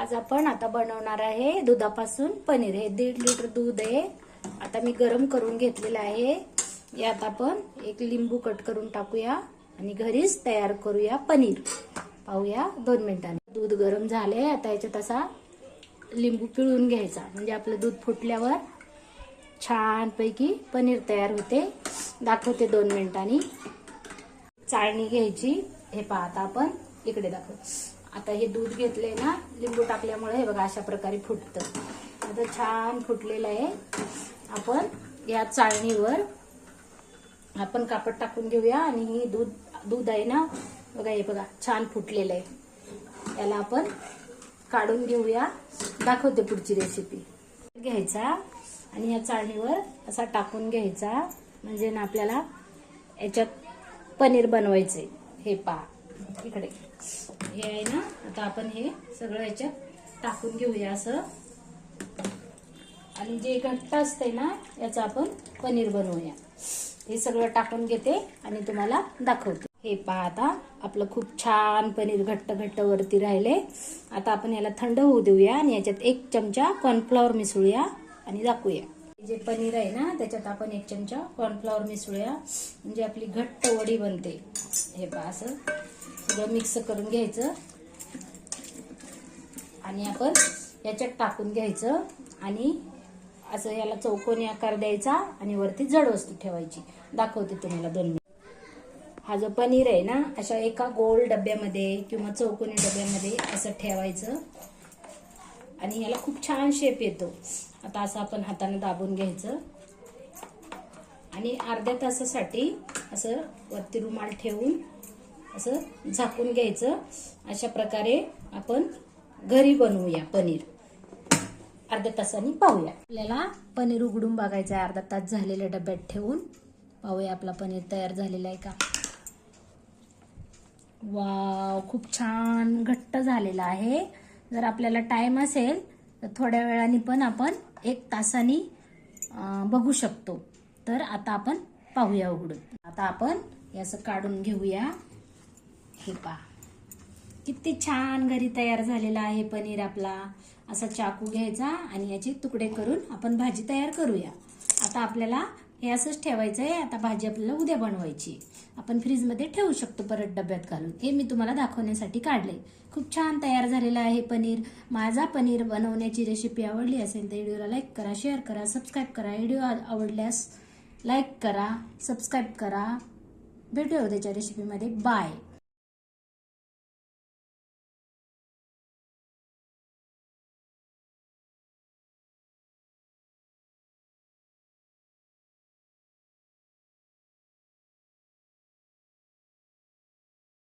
आज आपण आता बनवणार आहे दुधापासून पनीर. हे दीड लिटर दूध आहे. आता मी गरम करून घेतलेलं आहे. यात आपण एक लिंबू कट करून टाकूया आणि घरीच तयार करूया पनीर. पाहूया दोन मिनिटांनी. दूध गरम झाले आता याच्यात असा लिंबू पिळून घ्यायचा. म्हणजे आपलं दूध फुटल्यावर छानपैकी पनीर तयार होते. दाखवते दोन मिनिटांनी. चाळणी घ्यायची. हे पाहता आपण. इकडे दाखव. आता हे दूध घेतलंय ना लिंबू टाकल्यामुळे हे बघा अशा प्रकारे फुटतं. आता छान फुटलेलं आहे. आपण या चाळणीवर आपण कापड टाकून घेऊया आणि ही दूध दूध आहे ना बघा हे बघा छान फुटलेलं आहे. याला आपण काढून घेऊया. दाखवते पुढची रेसिपी घ्यायचा आणि या चाळणीवर असा टाकून घ्यायचा. म्हणजे ना आपल्याला याच्यात पनीर बनवायचे हे पा इकडे. हे आहे ना आता आपण हे सगळं याच्यात टाकून घेऊया असं. आणि जे घट्ट असते ना याचं आपण पनीर बनवूया. हे सगळं टाकून घेते आणि तुम्हाला दाखवते. हे पहा आता आपलं खूप छान पनीर घट्ट घट्ट वरती राहिले. आता आपण याला थंड होऊ देऊया आणि याच्यात एक चमचा कॉर्नफ्लॉवर मिसळूया आणि दाखवूया. जे पनीर आहे ना त्याच्यात आपण एक चमचा कॉर्नफ्लॉवर मिसळूया. म्हणजे आपली घट्ट वडी बनते. हे पहा असं. सगळं मिक्स करून घ्यायचं. आणि आपण याच्यात टाकून घ्यायचं आणि असं याला चौकोनी आकार द्यायचा आणि वरती जड वस्तू ठेवायची. दाखवते तुम्हाला दोन मिनिट. हा जो पनीर आहे ना अशा एका गोल डब्यामध्ये किंवा चौकोनी डब्यामध्ये असं ठेवायचं. आणि याला खूप छान शेप येतो. आता असं आपण हाताने दाबून घ्यायचं. आणि अर्ध्या तासासाठी असं वरती रुमाल ठेवून असं झाकून घ्यायचं. अशा प्रकारे आपण घरी बनवूया पनीर. अर्ध्या तासाने पाहूया. आपल्याला पनीर उघडून बघायचं आहे. अर्धा तास झालेल्या डब्यात ठेवून पाहूया आपला पनीर तयार झालेला आहे का. वाव खूप छान घट्ट झालेला आहे. जर आपल्याला टाइम असेल तर थोड्या वेळाने पण आपण एक तासाने बघू शकतो. तर आता आपण पाहूया उघडून. आता आपण याचं असं काढून घेऊया. हे पहा. किती छान घरी तयार झालेला आहे पनीर आपला. असा चाकू घ्यायचा आणि याचे तुकडे करून आपण भाजी तयार करूया. आता आपल्याला हे असंच ठेवायचं आहे. आता भाजी आपल्याला उद्या बनवायची. आपण फ्रीजमध्ये ठेवू शकतो परत डब्यात घालून. हे मी तुम्हाला दाखवण्यासाठी काढले खूप छान तयार झालेला आहे पनीर. माझा पनीर बनवण्याची रेसिपी आवडली असेल तर व्हिडिओला लाईक करा शेअर करा सबस्क्राईब करा. व्हिडिओ आवडल्यास लाईक करा सबस्क्राईब करा. भेटूया उद्याच्या रेसिपीमध्ये बाय